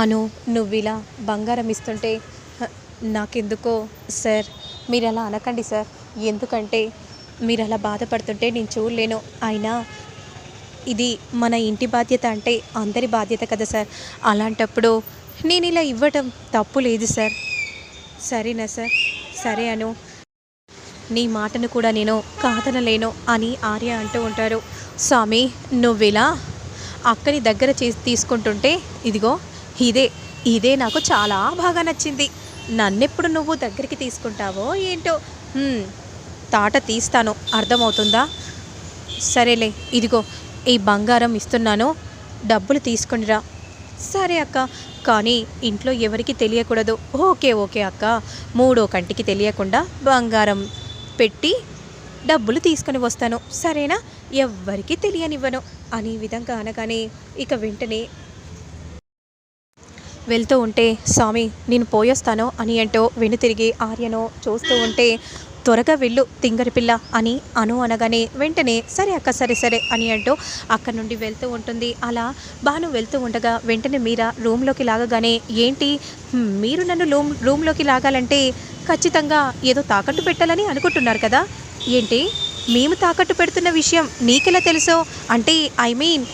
అను నువ్వు ఇలా బంగారం ఇస్తుంటే నాకెందుకో సార్ మీరు అలా అనకండి సార్. ఎందుకంటే మీరు అలా బాధపడుతుంటే నేను చూడలేను. అయినా ఇది మన ఇంటి బాధ్యత అంటే అందరి బాధ్యత కదా సార్. అలాంటప్పుడు నేను ఇలా ఇవ్వటం తప్పు లేదు సార్. సరేనా సార్? సరే అను. నీ మాటను కూడా నేను కాదనలేను అని ఆర్య అంటూ ఉంటారు. స్వామి నువ్విలా అక్కని దగ్గర చేసి తీసుకుంటుంటే ఇదిగో ఇదే ఇదే నాకు చాలా బాగా నచ్చింది. నన్నెప్పుడు నువ్వు దగ్గరికి తీసుకుంటావో ఏంటో? తాట తీస్తాను. అర్థమవుతుందా? సరేలే ఇదిగో ఈ బంగారం ఇస్తున్నాను. డబ్బులు తీసుకునిరా సరే అక్క కానీ ఇంట్లో ఎవరికి తెలియకూడదు. ఓకే ఓకే అక్క. మూడో కంటికి తెలియకుండా బంగారం పెట్టి డబ్బులు తీసుకొని వస్తాను. సరేనా? ఎవ్వరికీ తెలియనివ్వను. అనే విధంగా అనగానే ఇక వెంటనే వెళ్తూ ఉంటే స్వామి నేను పోయొస్తాను అని అంటూ వెనుతిరిగి ఆర్యను చూస్తూ ఉంటే త్వరగా వెళ్ళు తింగరి పిల్ల అని అను అనగానే వెంటనే సరే అక్క సరే సరే అని అంటూ అక్కడి నుండి వెళ్తూ ఉంటుంది. అలా బాను వెళ్తూ ఉండగా వెంటనే మీరా రూమ్లోకి లాగగానే ఏంటి? మీరు నన్ను రూమ్ రూమ్లోకి లాగాలంటే ఖచ్చితంగా ఏదో తాకట్టు పెట్టాలని అనుకుంటున్నారు కదా? ఏంటి? మేము తాకట్టు పెడుతున్న విషయం నీకెలా తెలుసో? అంటే ఐ మీన్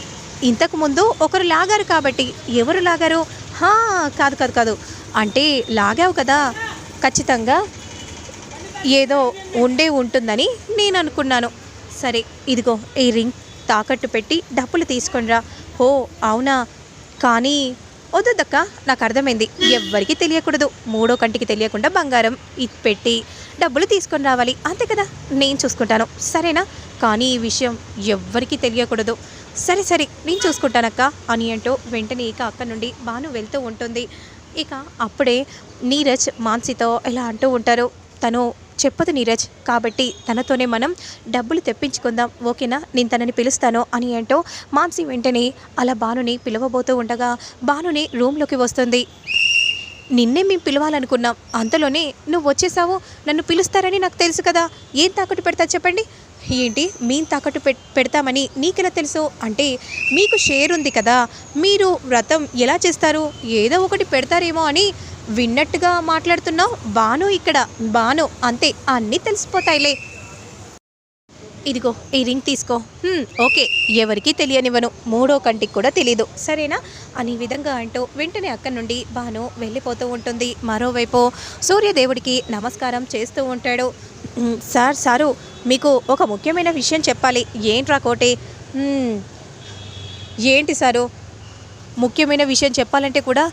ఇంతకు ముందు ఒకరు లాగారు కాబట్టి ఎవరు లాగారు? కాదు కాదు కాదు. అంటే లాగావు కదా ఖచ్చితంగా ఏదో ఉండే ఉంటుందని నేను అనుకున్నాను. సరే ఇదిగో ఈ రింగ్ తాకట్టు పెట్టి డబ్బులు తీసుకొనిరా ఓ అవునా? కానీ వద్దక్క నాకు అర్థమైంది. ఎవ్వరికీ తెలియకూడదు. మూడో కంటికి తెలియకుండా బంగారం ఇది పెట్టి డబ్బులు తీసుకొని రావాలి. అంతే కదా నేను చూసుకుంటాను. సరేనా? కానీ ఈ విషయం ఎవ్వరికీ తెలియకూడదు. సరే సరే నేను చూసుకుంటానక్క అని అంటూ వెంటనే ఇక అక్క నుండి బాను వెళ్తూ ఉంటుంది. ఇక అప్పుడే నీరజ్ మాన్సితో ఇలా అంటూ ఉంటారు తను చెప్పదు నీరజ్ కాబట్టి తనతోనే మనం డబ్బులు తెప్పించుకుందాం ఓకేనా? నేను తనని పిలుస్తాను అని అంటూ మాన్సి వెంటనే అలా బానుని పిలవబోతూ ఉండగా బానుని రూమ్లోకి వస్తుంది. నిన్నే మేము పిలవాలనుకున్నాం అంతలోనే నువ్వు వచ్చేసావు నన్ను పిలుస్తారని నాకు తెలుసు కదా ఏం తాకట్టు పెడతా చెప్పండి? ఏంటి? మేము తాకట్టు పె పెడతామని నీకెలా తెలుసు? అంటే మీకు షేర్ ఉంది కదా మీరు వ్రతం ఎలా చేస్తారు? ఏదో ఒకటి పెడతారేమో అని విన్నట్టుగా మాట్లాడుతున్నావు బాను ఇక్కడ. బాను అంతే అన్నీ తెలిసిపోతాయిలే. ఇదిగో ఈ రింగ్ తీసుకో. ఓకే ఎవరికీ తెలియనివ్వను. మూడో కంటికి కూడా తెలీదు. సరేనా? అని విధంగా అంటూ వెంటనే అక్కడి నుండి బాను వెళ్ళిపోతూ ఉంటుంది. మరోవైపు సూర్యదేవుడికి నమస్కారం చేస్తూ ఉంటాడు. సార్ సారు మీకు ఒక ముఖ్యమైన విషయం చెప్పాలి. ఏంట్రా కోటి? ఏంటి సారు? ముఖ్యమైన విషయం చెప్పాలంటే కూడా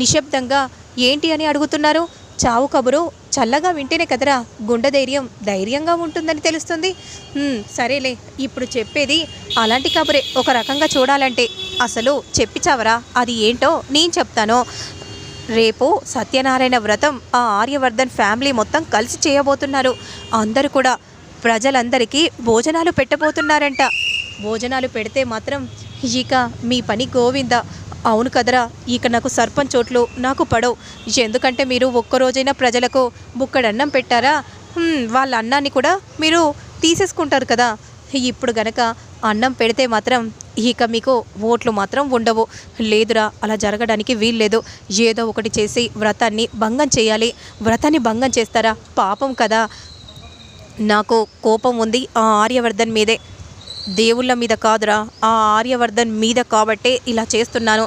నిశ్శబ్దంగా ఏంటి అని అడుగుతున్నారు. చావు కబురు చల్లగా వింటేనే కదరా. గుండె ధైర్యం ధైర్యంగా ఉంటుందని తెలుస్తుంది. సరేలే ఇప్పుడు చెప్పేది అలాంటి కబురే. ఒక రకంగా చూడాలంటే అసలు చెప్పిచావరా అది ఏంటో నేను చెప్తాను. రేపు సత్యనారాయణ వ్రతం ఆ ఆర్యవర్ధన్ ఫ్యామిలీ మొత్తం కలిసి చేయబోతున్నారు. అందరూ కూడా ప్రజలందరికీ భోజనాలు పెట్టబోతున్నారంట. భోజనాలు పెడితే మాత్రం ఇక మీ పని గోవింద. అవును కదరా ఇక నాకు సర్పంచ్ చోట్లు నాకు పడవు. ఎందుకంటే మీరు ఒక్కరోజైనా ప్రజలకు బుక్కడన్నం పెట్టారా? వాళ్ళ అన్నాన్ని కూడా మీరు తీసేసుకుంటారు కదా. ఇప్పుడు గనక అన్నం పెడితే మాత్రం ఇక మీకు ఓట్లు మాత్రం ఉండవు. లేదురా అలా జరగడానికి వీల్లేదు. ఏదో ఒకటి చేసి వ్రతాన్ని భంగం చేయాలి. వ్రతాన్ని భంగం చేస్తారా? పాపం కదా. నాకు కోపం ఉంది ఆ ఆర్యవర్ధన్ మీదే. దేవుళ్ళ మీద కాదురా ఆ ఆర్యవర్ధన్ మీద కాబట్టే ఇలా చేస్తున్నాను.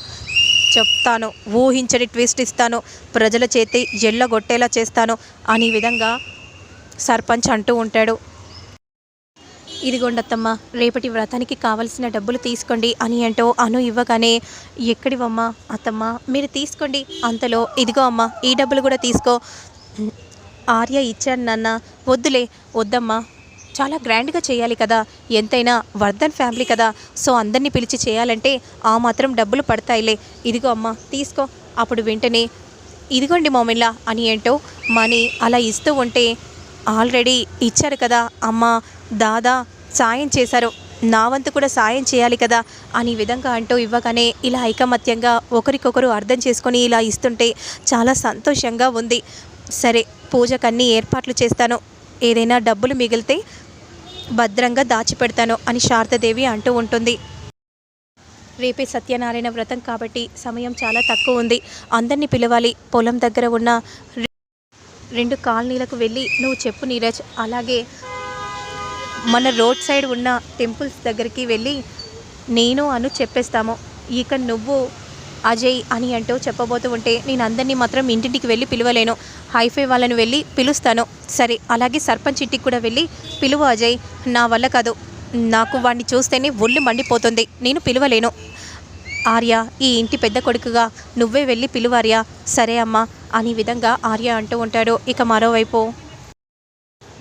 చెప్తాను ఊహించని ట్విస్ట్ ఇస్తాను. ప్రజల చేతి ఎల్లగొట్టేలా చేస్తాను. అనే విధంగా సర్పంచ్ అంటూ ఉంటాడు. ఇదిగోండత్తమ్మ రేపటి వ్రతానికి కావలసిన డబ్బులు తీసుకోండి అని అంటూ అను ఇవ్వగానే ఎక్కడివమ్మా అత్తమ్మ? మీరు తీసుకోండి. అంతలో ఇదిగో అమ్మా ఈ డబ్బులు కూడా తీసుకో. ఆర్య ఇచ్చాను నాన్న వద్దులే వద్దమ్మా. చాలా గ్రాండ్గా చేయాలి కదా. ఎంతైనా వర్ధన్ ఫ్యామిలీ కదా. సో అందరినీ పిలిచి చేయాలంటే ఆ మాత్రం డబ్బులు పడతాయిలే. ఇదిగో అమ్మా తీసుకో. అప్పుడు వెంటనే ఇదిగోండి మోమిల్లా అని ఏంటో మనీ అలా ఇస్తూ ఉంటే ఆల్రెడీ ఇచ్చారు కదా అమ్మ దాదా సాయం చేశారు. నా వంతు కూడా సాయం చేయాలి కదా అని విధంగా అంటూ ఇవ్వగానే ఇలా ఐకమత్యంగా ఒకరికొకరు అర్థం చేసుకొని ఇలా ఇస్తుంటే చాలా సంతోషంగా ఉంది. సరే పూజకన్నీ ఏర్పాట్లు చేస్తాను. ఏదైనా డబ్బులు మిగిలితే భద్రంగా దాచిపెడతాను అని శారదాదేవి అంటూ ఉంటుంది. రేపే సత్యనారాయణ వ్రతం కాబట్టి సమయం చాలా తక్కువ ఉంది. అందరినీ పిలవాలి. పొలం దగ్గర ఉన్న రెండు కాలనీలకు వెళ్ళి నువ్వు చెప్పు నీరజ్. అలాగే మన రోడ్ సైడ్ ఉన్న టెంపుల్స్ దగ్గరికి వెళ్ళి నేను అను చెప్పేస్తాము. ఇక నువ్వు అజయ్ అని అంటూ చెప్పబోతూ ఉంటే నేను అందరినీ మాత్రం ఇంటింటికి వెళ్ళి పిలవలేను. హైఫై వాళ్ళని వెళ్ళి పిలుస్తాను. సరే అలాగే సర్పంచ్ ఇంటికి కూడా వెళ్ళి పిలువు అజయ్. నా వల్ల కాదు. నాకు వాడిని చూస్తేనే ఒళ్ళు మండిపోతుంది. నేను పిలవలేను. ఆర్య ఈ ఇంటి పెద్ద కొడుకుగా నువ్వే వెళ్ళి పిలువార్య సరే అమ్మా అని విధంగా ఆర్య అంటూ ఉంటాడు. ఇక మరోవైపు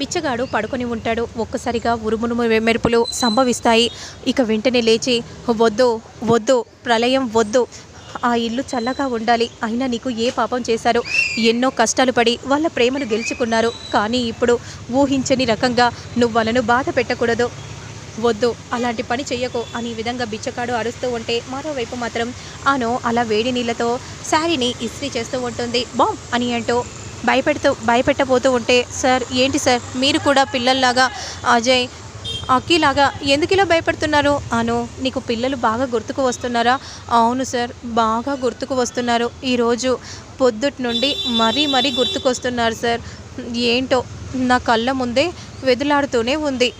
బిచ్చగాడు పడుకొని ఉంటాడు. ఒక్కసారిగా ఉరుమురుము మెరుపులు సంభవిస్తాయి. ఇక వెంటనే లేచి వద్దు వద్దు ప్రళయం వద్దు. ఆ ఇల్లు చల్లగా ఉండాలి. అయినా నీకు ఏ పాపం చేశారు? ఎన్నో కష్టాలు పడి వాళ్ళ ప్రేమను గెలుచుకున్నారు. కానీ ఇప్పుడు ఊహించని రకంగా నువ్వు వాళ్ళను బాధ పెట్టకూడదు. వద్దు అలాంటి పని చెయ్యకు అని విధంగా బిచ్చగాడు అరుస్తూ ఉంటే మరోవైపు మాత్రం ఆను అలా వేడి నీళ్ళతో శారీని ఇస్త్రీ చేస్తూ ఉంటుంది. బామ్! అని అంటూ భయపెడుతూ భయపెట్టబోతూ ఉంటే సార్ ఏంటి సార్? మీరు కూడా పిల్లల్లాగా అజయ్ అక్కీలాగా ఎందుకు ఇలా భయపడుతున్నారు? అను నీకు పిల్లలు బాగా గుర్తుకు వస్తున్నారా? అవును సార్ బాగా గుర్తుకు వస్తున్నారు. ఈరోజు పొద్దుటి నుండి మరీ మరీ గుర్తుకొస్తున్నారు సార్. ఏంటో నా కళ్ళ ముందే వెదులాడుతూనే ఉంది.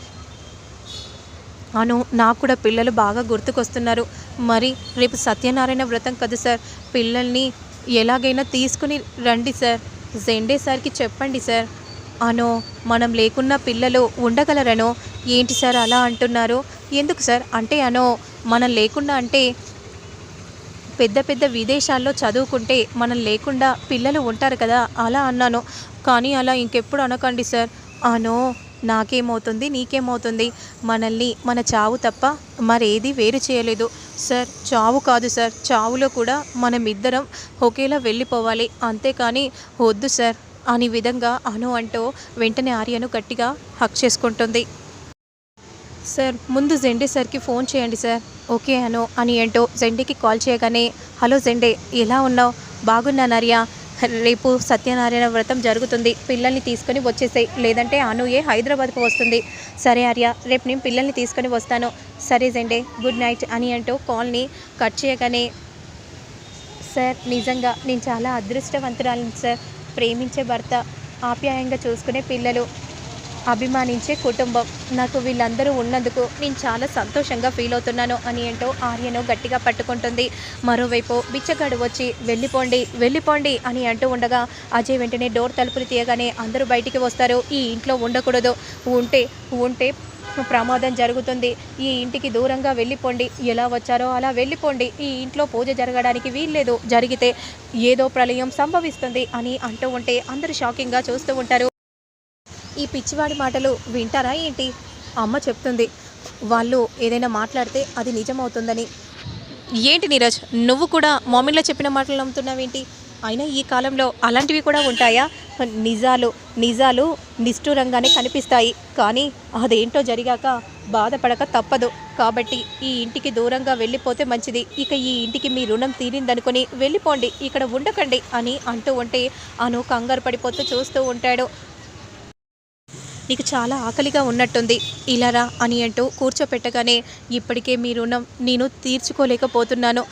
అను నాకు కూడా పిల్లలు బాగా గుర్తుకొస్తున్నారు మరి రేపు సత్యనారాయణ వ్రతం కదా సార్? పిల్లల్ని ఎలాగైనా తీసుకుని రండి సార్. జెండే సార్కి చెప్పండి సార్. అనో మనం లేకున్నా పిల్లలు ఉండగలరనో? ఏంటి సార్ అలా అంటున్నారు? ఎందుకు సార్? అంటే అనో మనం లేకుండా అంటే పెద్ద పెద్ద విదేశాల్లో చదువుకుంటే మనం లేకుండా పిల్లలు ఉంటారు కదా అలా అన్నాను. కానీ అలా ఇంకెప్పుడు అనకండి సార్. అనో నాకేమవుతుంది నీకేమవుతుంది? మనల్ని మన చావు తప్ప మరేది వేరు చేయలేదు. సార్ చావు కాదు సార్. చావులో కూడా మనం ఇద్దరం ఒకేలా వెళ్ళిపోవాలి. అంతేకాని వద్దు సార్. అని విధంగా అను అంటూ వెంటనే ఆర్యను గట్టిగా హక్ చేసుకుంటుంది. సార్ ముందు జెండే సార్కి ఫోన్ చేయండి సార్. ఓకే అను అని ఏంటో జెండేకి కాల్ చేయగానే హలో జెండే ఎలా ఉన్నావు? బాగున్నాను ఆర్య రేపు సత్యనారాయణ వ్రతం జరుగుతుంది. పిల్లల్ని తీసుకొని వచ్చేసాయి. లేదంటే అనుయే హైదరాబాద్కు వస్తుంది. సరే ఆర్య రేపు నేను పిల్లల్ని తీసుకొని వస్తాను. సరే జెండే గుడ్ నైట్ అని అంటూ కాల్ని కట్ చేయగానే సార్ నిజంగా నేను చాలా అదృష్టవంతురాలను సార్. ప్రేమించే భర్త. ఆప్యాయంగా చూసుకునే పిల్లలు. అభిమానించే కుటుంబం. నాకు వీళ్ళందరూ ఉన్నందుకు నేను చాలా సంతోషంగా ఫీల్ అవుతున్నాను అని ఏంటో ఆర్యను గట్టిగా పట్టుకుంటుంది. మరోవైపు బిచ్చగాడు వచ్చి వెళ్ళిపోండి వెళ్ళిపోండి అని అంటూ ఉండగా అజయ్ వెంటనే డోర్ తలుపులు తీయగానే అందరూ బయటికి వస్తారు. ఈ ఇంట్లో ఉండకూడదు. ఉంటే ఉంటే ప్రమాదం జరుగుతుంది. ఈ ఇంటికి దూరంగా వెళ్ళిపోండి. ఎలా వచ్చారో అలా వెళ్ళిపోండి. ఈ ఇంట్లో పూజ జరగడానికి వీల్లేదు. జరిగితే ఏదో ప్రళయం సంభవిస్తుంది అని అంటూ ఉంటే అందరూ షాకింగ్గా చూస్తూ ఉంటారు. ఈ పిచ్చివాడి మాటలు వింటారా ఏంటి? అమ్మ చెప్తుంది వాళ్ళు ఏదైనా మాట్లాడితే అది నిజమవుతుందని. ఏంటి నీరజ్ నువ్వు కూడా మామిన్లో చెప్పిన మాటలు నమ్ముతున్నావేంటి? అయినా ఈ కాలంలో అలాంటివి కూడా ఉంటాయా? నిజాలు నిజాలు నిష్ఠూరంగానే కనిపిస్తాయి. కానీ అదేంటో జరిగాక బాధపడక తప్పదు. కాబట్టి ఈ ఇంటికి దూరంగా వెళ్ళిపోతే మంచిది. ఇక ఈ ఇంటికి మీ రుణం తీరిందనుకొని వెళ్ళిపోండి ఇక్కడ ఉండకండి అని అంటూ ఉంటే అను కంగారు పడిపోతూ చూస్తూ ఉంటాడు. నీకు చాలా ఆకలిగా ఉన్నట్టుంది. ఇలారా అని అంటూ కూర్చోపెట్టగానే ఇప్పటికే మీ రుణం నేను తీర్చుకోలేకపోతున్నాను.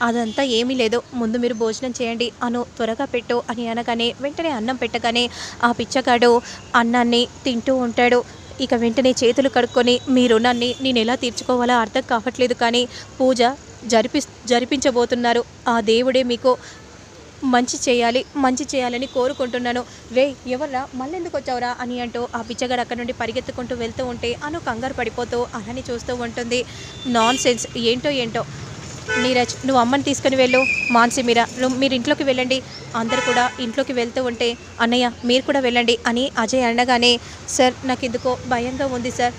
అదంతా ఏమీ లేదు. ముందు మీరు భోజనం చేయండి అను త్వరగా పెట్టు అని అనగానే వెంటనే అన్నం పెట్టగానే ఆ పిచ్చగాడు అన్నాన్ని తింటూ ఉంటాడు. ఇక వెంటనే చేతులు కడుక్కొని మీ రుణాన్ని నేను ఎలా తీర్చుకోవాలో అర్థం కావట్లేదు కానీ పూజ జరిపి జరిపించబోతున్నారు. ఆ దేవుడే మీకు మంచి చేయాలి మంచి చేయాలని కోరుకుంటున్నాను. రే ఎవర్రా? మళ్ళెందుకు వచ్చావురా? అని అంటూ ఆ బిచ్చగాడు అక్కడ నుండి పరిగెత్తుకుంటూ వెళ్తూ ఉంటే అను కంగారు పడిపోతూ అలానే చూస్తూ ఉంటుంది. నాన్ సెన్స్ ఏంటో ఏంటో? నీరజ్ నువ్వు అమ్మని తీసుకుని వెళ్ళు. మాన్సి మీరా మీరు ఇంట్లోకి వెళ్ళండి. అందరు కూడా ఇంట్లోకి వెళ్తూ ఉంటే అన్నయ్య మీరు కూడా వెళ్ళండి అని అజయ్ అనగానే సార్ నాకు ఎందుకో భయంగా ఉంది సార్.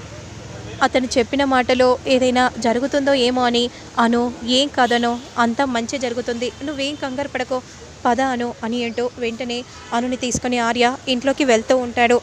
అతను చెప్పిన మాటలో ఏదైనా జరుగుతుందో ఏమో అని అను ఏం కాదనో అంతా మంచి జరుగుతుంది. నువ్వేం కంగారు పడకో. పద అను అని అంటూ వెంటనే అనుని తీసుకుని ఆర్య ఇంట్లోకి వెళ్తూ ఉంటాడు.